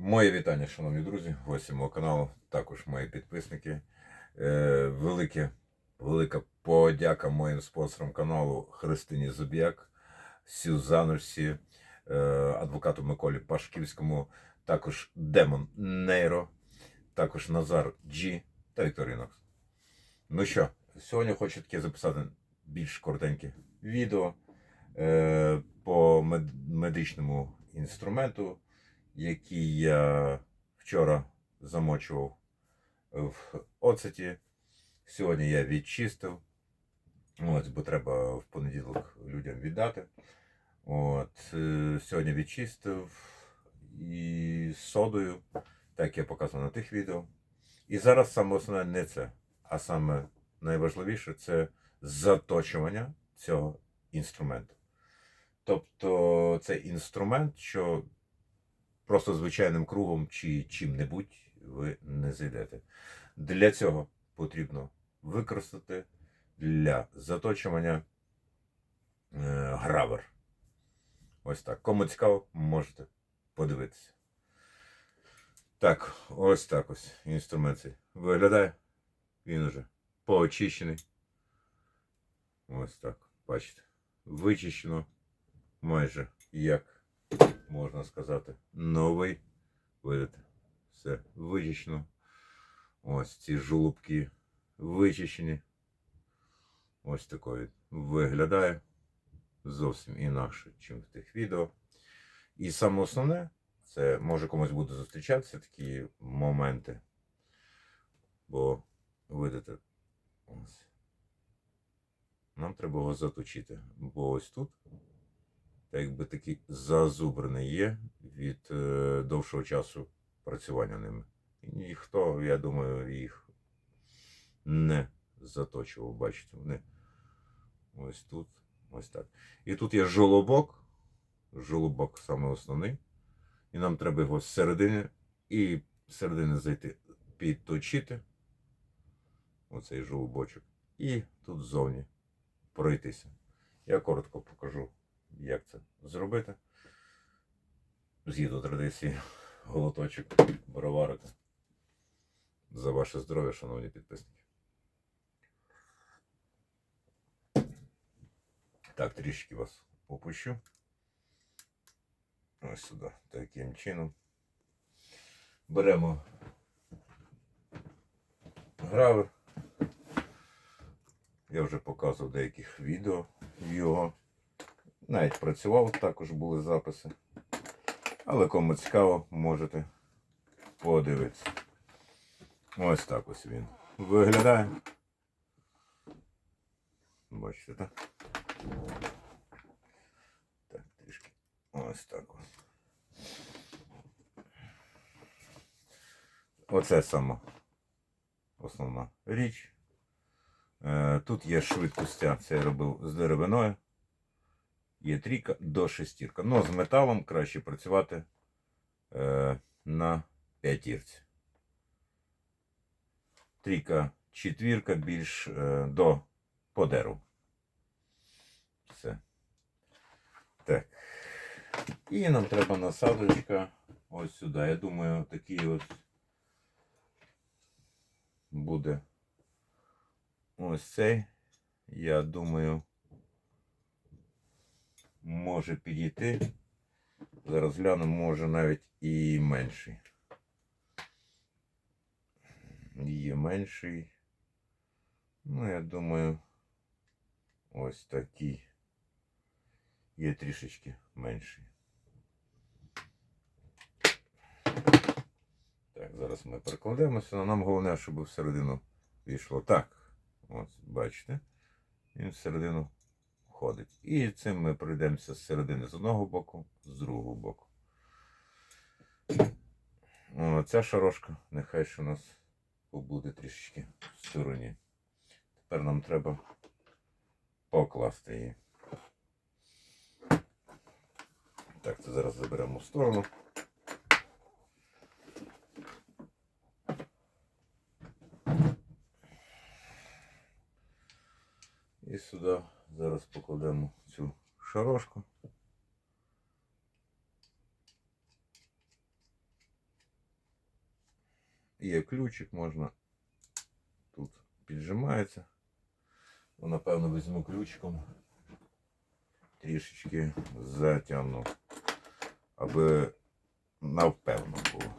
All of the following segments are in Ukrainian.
Моє вітання, шановні друзі, гості мого каналу, також мої підписники. Е, велике, велика подяка моїм спонсорам каналу Христині Зуб'як, Сюзанусі, е, адвокату Миколі Пашківському, також Демон Нейро, також Назар Джі та Вікторій Нокс. Ну що, сьогодні хочу таке записати більш коротеньке відео е, по мед- медичному інструменту який я вчора замочував в оцеті. Сьогодні я відчистив. Ось, бо треба в понеділок людям віддати. От, е, сьогодні відчистив і содою, так я показував на тих відео. І зараз саме основне не це, а саме найважливіше це заточування цього інструменту. Тобто це інструмент, що просто звичайним кругом чи чим-небудь ви не зайдете. Для цього потрібно використати для заточування е, гравер. Ось так. Кому цікаво, можете подивитися. Так, ось так ось інструмент цей виглядає. Він уже поочищений. Ось так. Бачите. Вичищено майже як можна сказати, новий. Видите, все вичищено. Ось ці жолубки вичищені. Ось такий виглядає зовсім інакше, ніж в тих відео. І саме основне, це може комусь буде зустрічатися такі моменти. Бо, видите, ось. Нам треба його заточити. Бо ось тут так якби такий зазубрений є від е, довшого часу працювання ними. І ніхто, я думаю, їх не заточував. Бачите, вони ось тут, ось так. І тут є жолобок, жолобок саме основний. І нам треба його зсередини і зсередини зайти, підточити. Оцей жолобочок. І тут ззовні пройтися. Я коротко покажу як це зробити. Згідно традиції, голоточок броварити. За ваше здоров'я, шановні підписники. Так, трішки вас опущу. Ось сюди. Таким чином. Беремо гравер. Я вже показував деяких відео його. Навіть працював, також були записи. Але кому цікаво, можете подивитися. Ось так ось він виглядає. Бачите, так? Так, трішки. Ось так ось. Оце сама основна річ. Е, Тут є швидкостя, це я робив з деревиною. Є трійка до шестірка. Ну, з металом краще працювати е, на п'ятірці. Трійка, четвірка більш е, до по дереву. Все. Так. І нам треба насадочка ось сюди. Я думаю, такий ось буде ось цей. Я думаю може підійти. Зараз гляну, може навіть і менший. Є менший. Ну, я думаю, ось такий. Є трішечки менший. Так, зараз ми перекладемося, але нам головне, щоб всередину війшло. Так, ось, бачите, він всередину входить. І цим ми пройдемося з середини з одного боку, з другого боку. Ця шарошка, нехай ще у нас побуде трішечки в стороні. Тепер нам треба покласти її. Так, це зараз заберемо в сторону. І сюди зараз покладемо цю шарошку. є ключик, можна тут піджимається. Ну, Напевно, візьму ключиком. Трішечки затягну, аби навпевно було.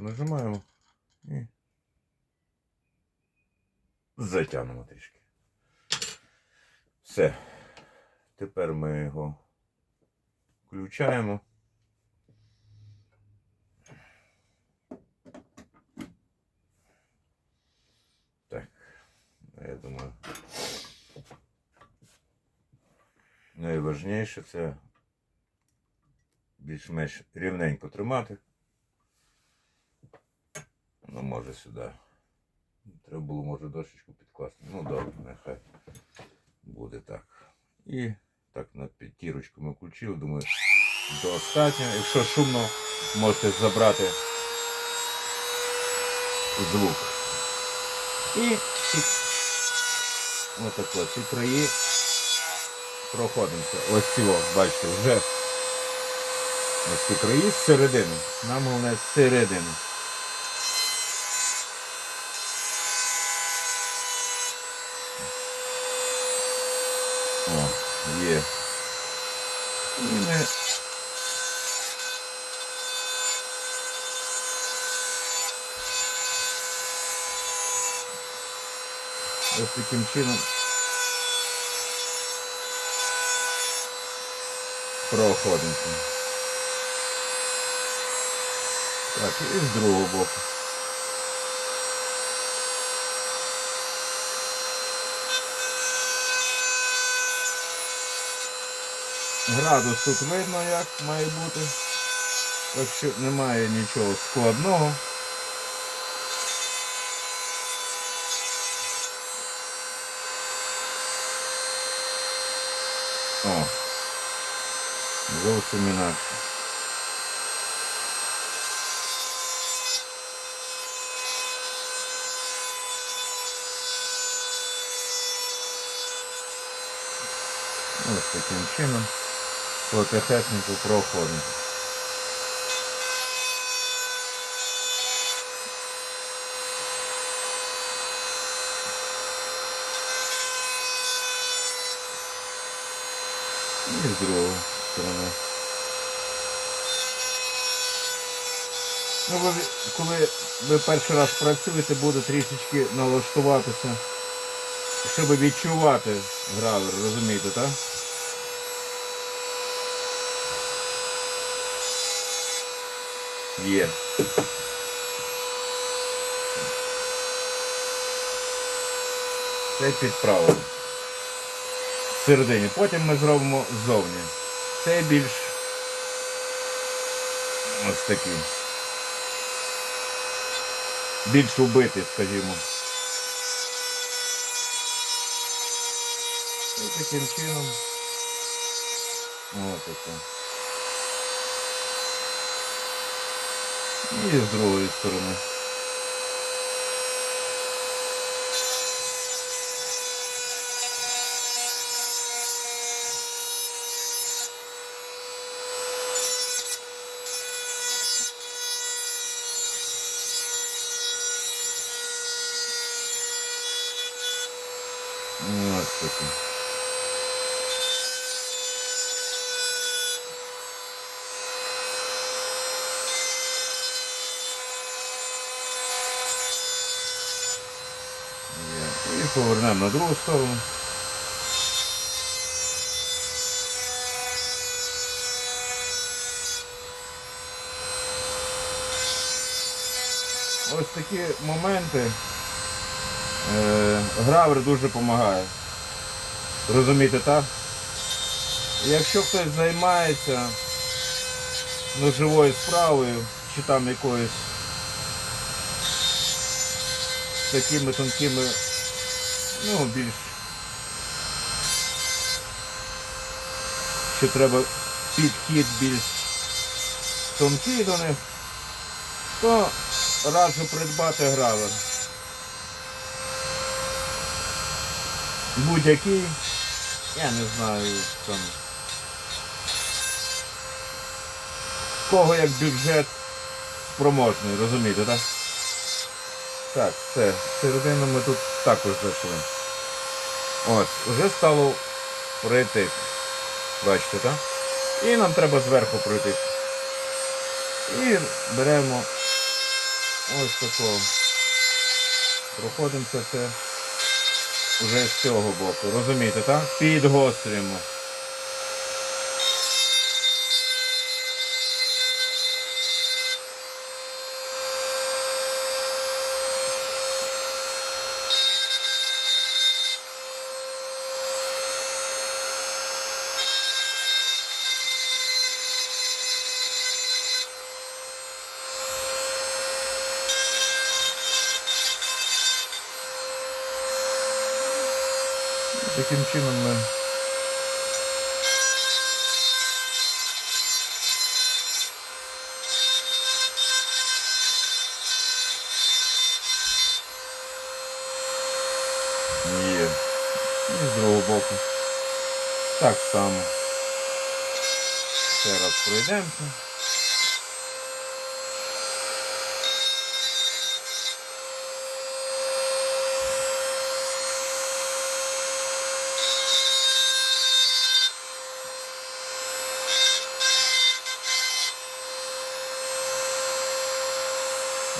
Кнопочку нажимаємо і затягнемо трішки. Все. Тепер ми його включаємо. Так, я думаю. Найважніше це більш-менш рівненько тримати. Ну, може сюди. Треба було, може, дощечку підкласти. Ну, добре, нехай буде так. І так на п'ятірочку ми включили. Думаю, достатньо. Якщо шумно, можете забрати звук. І ці, отако, ці краї проходимося. Ось цього, бачите, вже ось ці краї з середини. Нам головне з середини. О, є. І ми ось таким чином проходимося. Так, і з другого боку. Градус тут видно, як має бути. Так що немає нічого складного. О, зовсім інакше. Ось таким чином потихесенько проходимо. І з другої сторони. Ну, ви, коли ви перший раз працюєте, буде трішечки налаштуватися, щоб відчувати гравер, розумієте, так? Є. Це підправили. Всередині. Потім ми зробимо ззовні. Це більш ось такий. Більш убитий, скажімо. І таким чином. Ось таке. І з другої сторони. Ось таке. Є. І повернемо на другу сторону. Ось такі моменти е, гравер дуже допомагає. Розумієте, так? Якщо хтось займається ну, живою справою, чи там якоюсь такими тонкими, ну, більш що треба підхід більш тонкий до них, то раджу придбати гравер. будь-який. Я не знаю там. Кого як бюджет спроможний, розумієте, так? Так, все, середину ми тут також зайшли. Ось, уже стало пройти. Бачите, так? І нам треба зверху пройти. І беремо ось такого. Проходимося це вже з цього боку. Розумієте, так? Підгострюємо. Таким чином ми Є. І з другого боку. Так само. Ще раз пройдемося.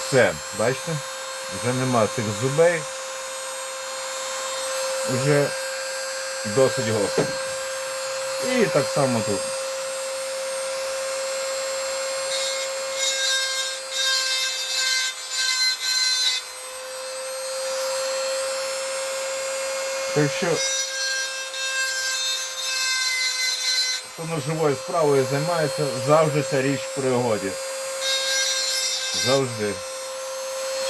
Все, бачите? Вже нема цих зубей. Вже досить гостро. І так само тут. Так що хто ножовою справою займається, завжди ця річ в пригоді. Завжди.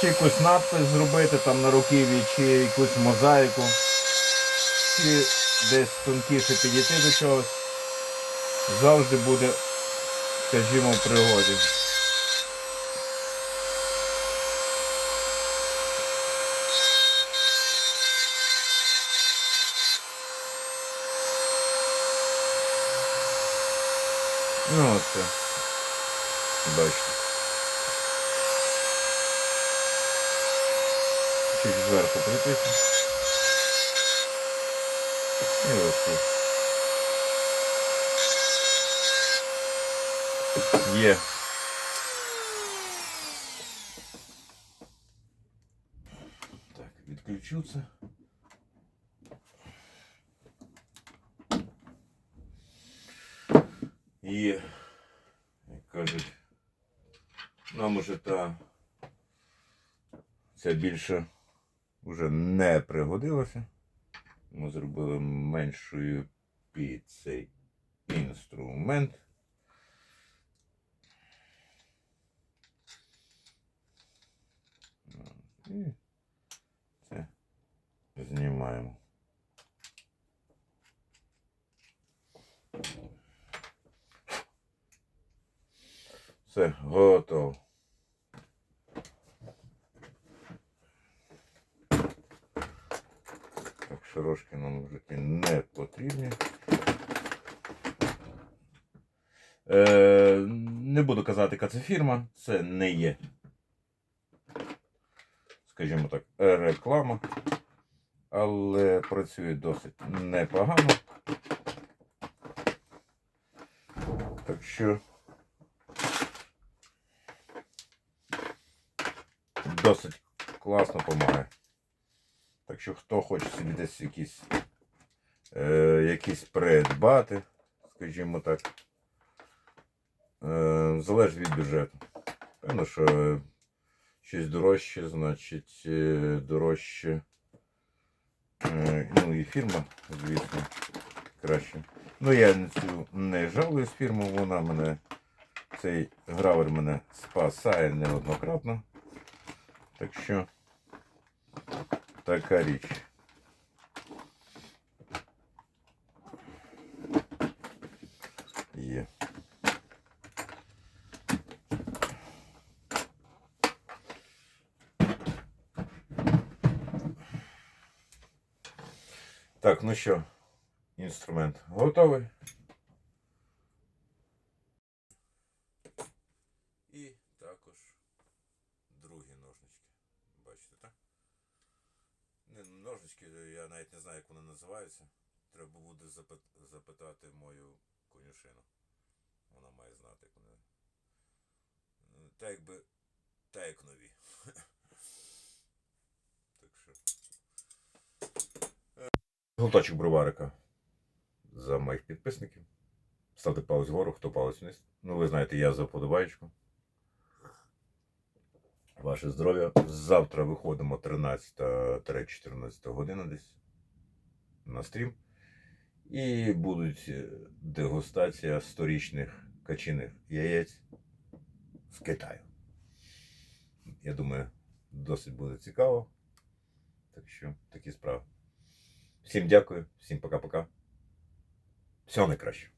Чи якусь надпис зробити там на руків'ї, чи якусь мозаїку, чи десь тонкіше підійти до чогось. Завжди буде, скажімо, в пригоді. Ну оце. Бачите. Чуть зверху притисну. І ось. Є. Так, відключу це. Як кажуть, нам уже та ця більше вже не пригодилася. Ми зробили меншою під цей інструмент. І це знімаємо. Все, готово. Так, нам ті не потрібні. Е, не буду казати, яка це фірма, це не є. Скажімо так, реклама. Але працює досить непогано. Так що досить класно допомагає. Так що хто хоче собі десь якісь, е, якісь придбати, скажімо так, е, залежить від бюджету. Певно, що щось дорожче, значить е, дорожче. Е, ну і фірма, звісно, краще. Ну я на цю не жалуюсь фірму, вона мене, цей гравер мене спасає неоднократно. Так що така річ. Є. Так, ну що, інструмент готовий. Навіть не знаю, як вони називаються. Треба буде запит- запитати мою конюшину. Вона має знати, як вони. Е, Так якби. Так як нові. Так що. Е, Глоточок броварика за моїх підписників. Ставте палець вгору, хто палець вниз. Ну, ви знаєте, я за вподобаєчку. Ваше здоров'я. Завтра виходимо 13-14 година десь на стрім. І будуть е, дегустація сторічних качиних яєць з Китаю. Я думаю, досить буде цікаво. Так що такі справи. Всім дякую, всім пока-пока. Всього найкраще.